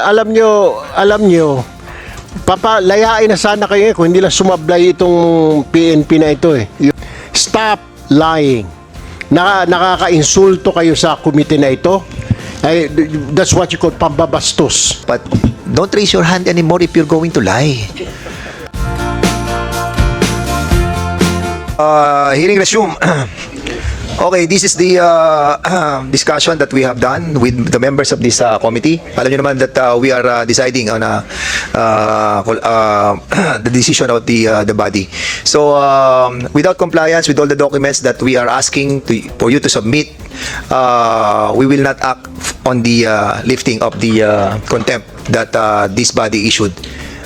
Alam nyo, alam nyo, papalayain na sana kayo eh, kung hindi lang sumablay itong PNP na ito eh. Stop lying. Naka, nakaka-insulto kayo sa komite na ito. Ay, that's what you call pambabastos. But don't raise your hand anymore if you're going to lie. Uh, hearing resume. Okay, this is the uh, discussion that we have done with the members of this uh, committee. Alam niyo naman that uh, we are uh, deciding on uh, uh, uh, the decision of the uh, the body. So, um, without compliance with all the documents that we are asking to, for you to submit, uh, we will not act on the uh, lifting of the uh, contempt that uh, this body issued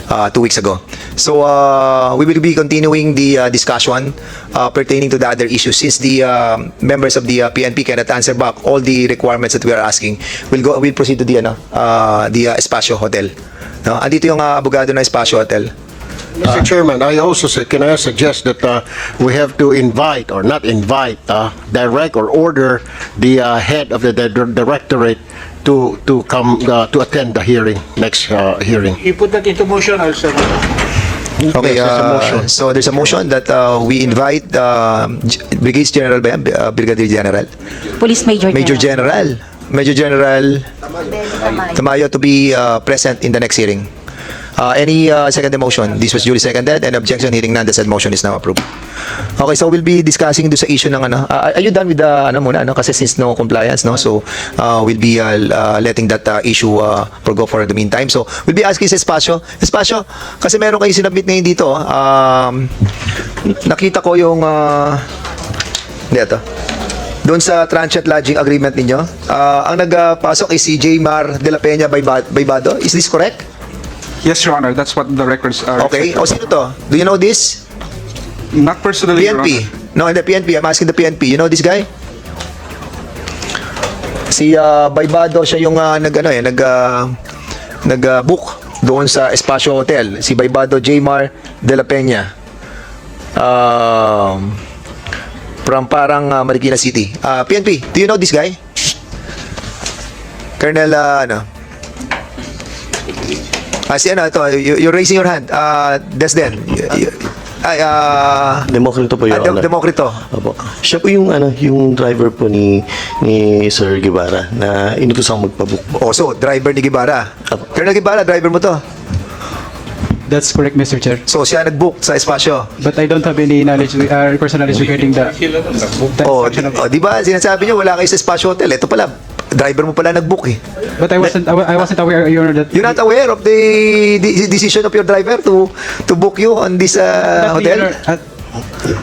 uh, two weeks ago. So uh, we will be continuing the uh, discussion uh, pertaining to the other issues since the uh, members of the uh, PNP cannot answer back all the requirements that we are asking. We'll go we'll proceed to the ano uh, the uh, Espacio Hotel. No, andito yung uh, abogado ng Espacio Hotel. Mr. Chairman, I also say, can I suggest that uh, we have to invite or not invite, uh, direct or order the uh, head of the di- directorate to to come uh, to attend the hearing next uh, hearing. You put that into motion, I'll second. Okay, Yes, there's a uh, motion. so there's a motion that uh, we invite uh, Brigadier General ba yan? Uh, Brigadier General. Police Major Major General. Major General Tamayo to be uh, present in the next hearing. Uh, any uh, second motion? This was duly seconded and objection hearing none. The said motion is now approved. Okay, so we'll be discussing do sa issue ng ano. Uh, are you done with the ano muna ano kasi since no compliance no. So uh, we'll be uh, uh, letting that uh, issue uh, go for the meantime. So we'll be asking sa Espacio. Espacio, kasi meron kayo sinabit ngayon dito. oh. Um, nakita ko yung uh, hindi ito. Doon sa transient lodging agreement ninyo, ah, ang nagpasok is si J. Mar de la Peña Bayba- Baybado. Is this correct? Yes, Your Honor, that's what the records are. Okay. O sino to? Do you know this? Not personally, Your PNP. Honor. No, hindi PNP. I'm asking the PNP. You know this guy? Si ah, Baybado, siya yung ah, nag ano eh, nag ah, nag ah, book doon sa Espacio Hotel. Si Baybado J. Mar de la Peña. Um, from parang ah, Marikina City. Ah, PNP, do you know this guy? Colonel ah, ano? Ah, si ano, ito, you- you're raising your hand. Ah, Desden. Y- y- Ay, ah, Demokrito po, ah, Dem- Honor. Demokrito. Opo. Siya po yung ano, yung driver po ni ni Sir Guevara na inutos ako magpabook po. Oh, so, driver ni Gibara. Apo. Colonel Gibara, driver mo to. That's correct, Mr. Chair. So, siya nag-book sa espasyo. But I don't have any knowledge, uh, personal knowledge regarding the, the Oh, di, of- oh, di ba, sinasabi niyo, wala kayo sa espasyo hotel. Ito pala, driver mo pala nag-book eh. But I wasn't, I wa- I wasn't aware, Your Honor, that. You're not aware of the, the decision of your driver to to book you on this uh, hotel? Uh,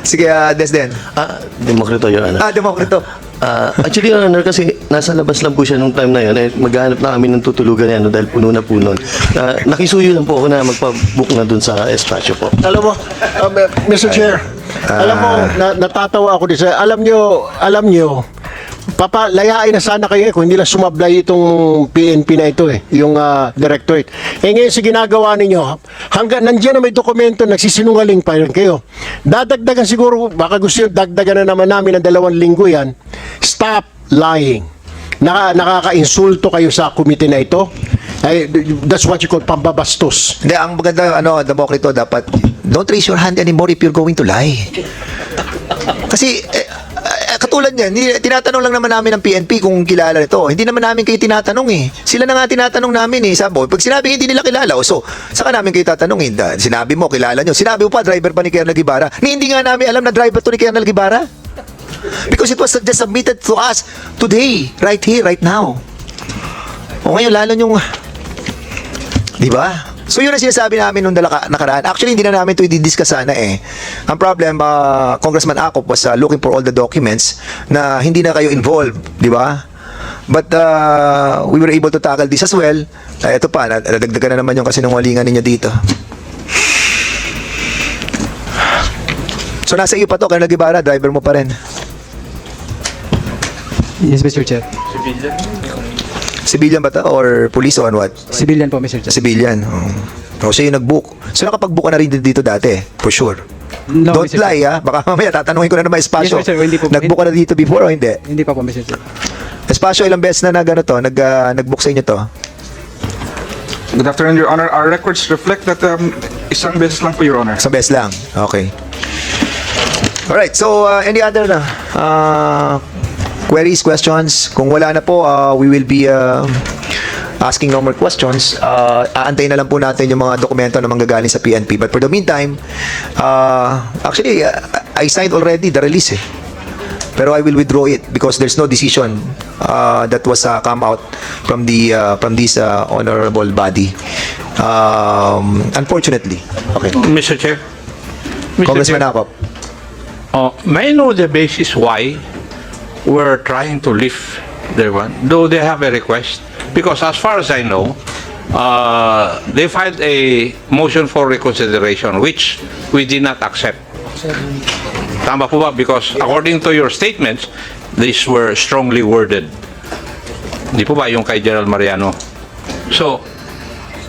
Sige, uh, Desden. Ah, Demokrito, Your Honor. Ah, Demokrito. Ah, actually, Your Honor, kasi nasa labas lang po siya nung time na yun. Eh, maghanap na kami ng tutulugan niya no, dahil puno na nun. Ah, nakisuyo lang po ako na magpabook na dun sa espasyo po. Alam mo, um, Mr. Chair, alam mo, na, natatawa ako dito. Alam nyo, alam nyo, papalayain na sana kayo eh, kung hindi lang sumablay itong PNP na ito eh, yung ah, directorate. Eh ngayon sa ginagawa ninyo, hanggang nandiyan na may dokumento, nagsisinungaling pa rin kayo. Dadagdagan siguro, baka gusto nyo, dagdagan na naman namin ng dalawang linggo yan. Stop lying. Naka, nakaka-insulto kayo sa komite na ito. Ay, that's what you call pambabastos. Hindi, ang maganda, ano, Demokrito, dapat, don't raise your hand anymore if you're going to lie. Kasi, eh, katulad niyan, ni- tinatanong lang naman namin ng PNP kung kilala nito. Hindi naman namin kayo tinatanong eh. Sila na nga tinatanong namin eh. Sabi pag sinabi hindi nila kilala, o so, saka namin kayo tatanungin. Sinabi mo, kilala nyo. Sinabi mo pa, driver pa ni Colonel Guevara. Ni hindi nga namin alam na driver to ni Colonel Guevara. Because it was just submitted to us today, right here, right now. O ngayon, lalo yung... Di ba? So yun ang sinasabi namin nung dalaka, nakaraan. Actually, hindi na namin ito i-discuss sana eh. Ang problem, uh, Congressman Acop was uh, looking for all the documents na hindi na kayo involved, di ba? But uh, we were able to tackle this as well. Uh, ito pa, nad- nadagdagan na naman yung kasinungalingan ninyo dito. So nasa iyo pa to, Colonel Guevara, driver mo pa rin. yes, Mr. Chair. Civilian ba to or police or what? Civilian po, Mr. Chair. Civilian. Oh. So, siya yung nag-book. So, nakapag-book ka na rin dito dati, for sure. No, Don't Mr. lie, ha? Baka mamaya tatanungin ko na naman espasyo. Yes, sir, hindi po. Nag-book ka na dito before o hindi? Hindi pa po, Mr. Chair. Espasyo, ilang beses na nag, ano to, nag, ah, nag-book sa inyo to? Good afternoon, Your Honor. Our records reflect that um, isang beses lang po, Your Honor. Sa best lang. Okay. Alright, so uh, any other na uh, queries, questions? Kung wala na po, uh, we will be uh, asking no more questions. Uh, aantayin na lang po natin yung mga dokumento na manggagaling sa PNP. But for the meantime, uh, actually, uh, I signed already the release eh. Pero I will withdraw it because there's no decision uh, that was uh, come out from the uh, from this uh, honorable body. Um, unfortunately. Okay. Mr. Chair. Mr. Congressman Chair, Akop. uh, may I know the basis why we're trying to lift their one? Do they have a request? Because as far as I know, uh, they filed a motion for reconsideration, which we did not accept. Tama po ba? Because according to your statements, these were strongly worded. Di po ba yung kay General Mariano? So,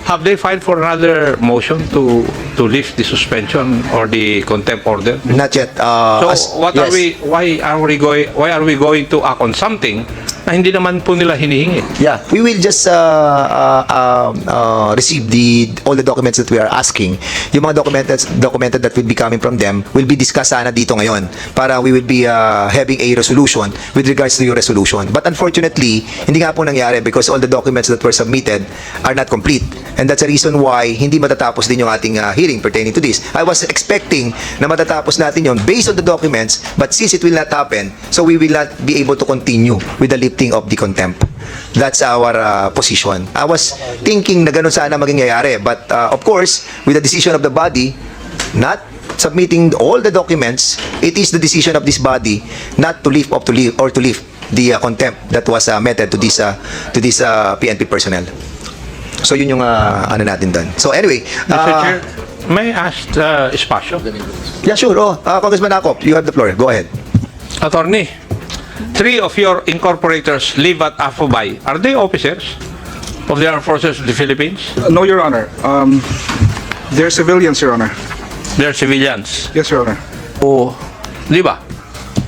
have they filed for another motion to to lift the suspension or the contempt order? Not yet. Uh, So as- what are yes. we why are we going why are we going to act on something na hindi naman po nila hinihingi? Yeah, we will just uh, uh, um, uh, receive the all the documents that we are asking. Yung mga documented documented that will be coming from them will be discussed sana dito ngayon para we will be uh, having a resolution with regards to your resolution. But unfortunately, hindi nga po nangyari because all the documents that were submitted are not complete. And that's the reason why hindi matatapos din yung ating uh, hearing pertaining to this. I was expecting na matatapos natin yon based on the documents, but since it will not happen, so we will not be able to continue with the lifting of the contempt. That's our uh, position. I was thinking na ganun sana maging nangyayari, but uh, of course, with the decision of the body, not submitting all the documents, it is the decision of this body not to lift up to lift or to lift the uh, contempt that was uh, meted to this uh, to this uh, PNP personnel. So yun yung uh, ano natin doon. So anyway, uh, may I ask uh, Espacio? yeah sure. Oh, uh, Congressman Akop, you have the floor. Go ahead. Attorney, three of your incorporators live at Afubay. Are they officers of the Armed Forces of the Philippines? No, Your Honor. Um, they're civilians, Your Honor. They're civilians. Yes, Your Honor. O, di ba?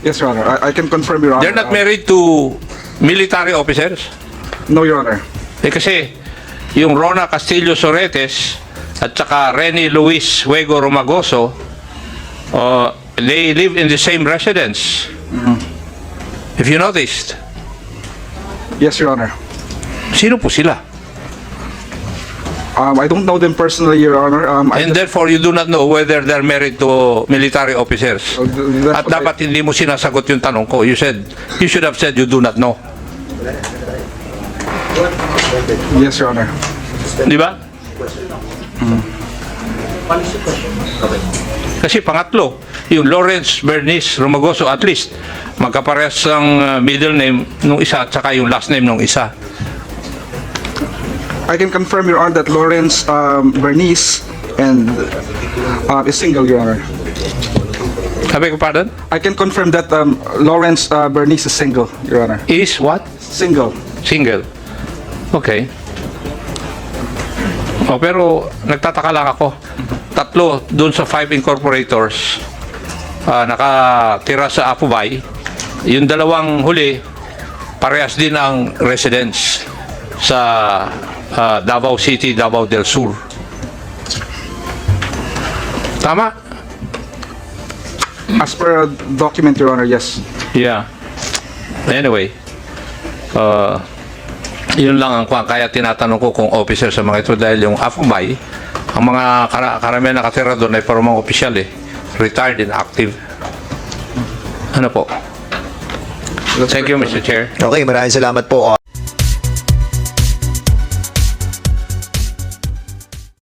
Yes, Your Honor. I, I can confirm, Your Honor. They're not Uh, married to military officers. No, Your Honor. Eh kasi, yung Rona Castillo Soretes at saka Rene Luis Huego Romagoso, uh, they live in the same residence. If you noticed, Yes, Your Honor. sino po sila? Um, I don't know them personally, Your Honor. Um, I And therefore, you do not know whether they're married to military officers. Oh, th- that's At what I- dapat hindi mo sinasagot yung tanong ko. You said, you should have said you do not know. yes, Your Honor. Di ba? Kasi pangatlo, yung Lawrence Bernice Romagoso, at least, magkaparehas ang uh, middle name nung isa at saka yung last name nung isa. I can confirm, Your Honor, that Lawrence um, Bernice and uh, is single, Your Honor. Sabi ko pardon? I can confirm that um, Lawrence uh, Bernice is single, Your Honor. Is what? Single. Single. Okay. Oh, pero nagtataka lang ako. Tatlo doon sa five incorporators ah, nakatira sa Apubay. Yung dalawang huli, parehas din ang residence sa ah, Davao City, Davao del Sur. Tama? As per document, Your Honor, yes. Yeah. Anyway, uh, yun lang ang. Kaya tinatanong ko kung officer sa mga ito dahil yung Afubay, ang mga kara karamihan nakatira doon ay parang mga opisyal eh. Retired and active. Ano po? Thank you, Mr. Chair. Okay, maraming salamat po.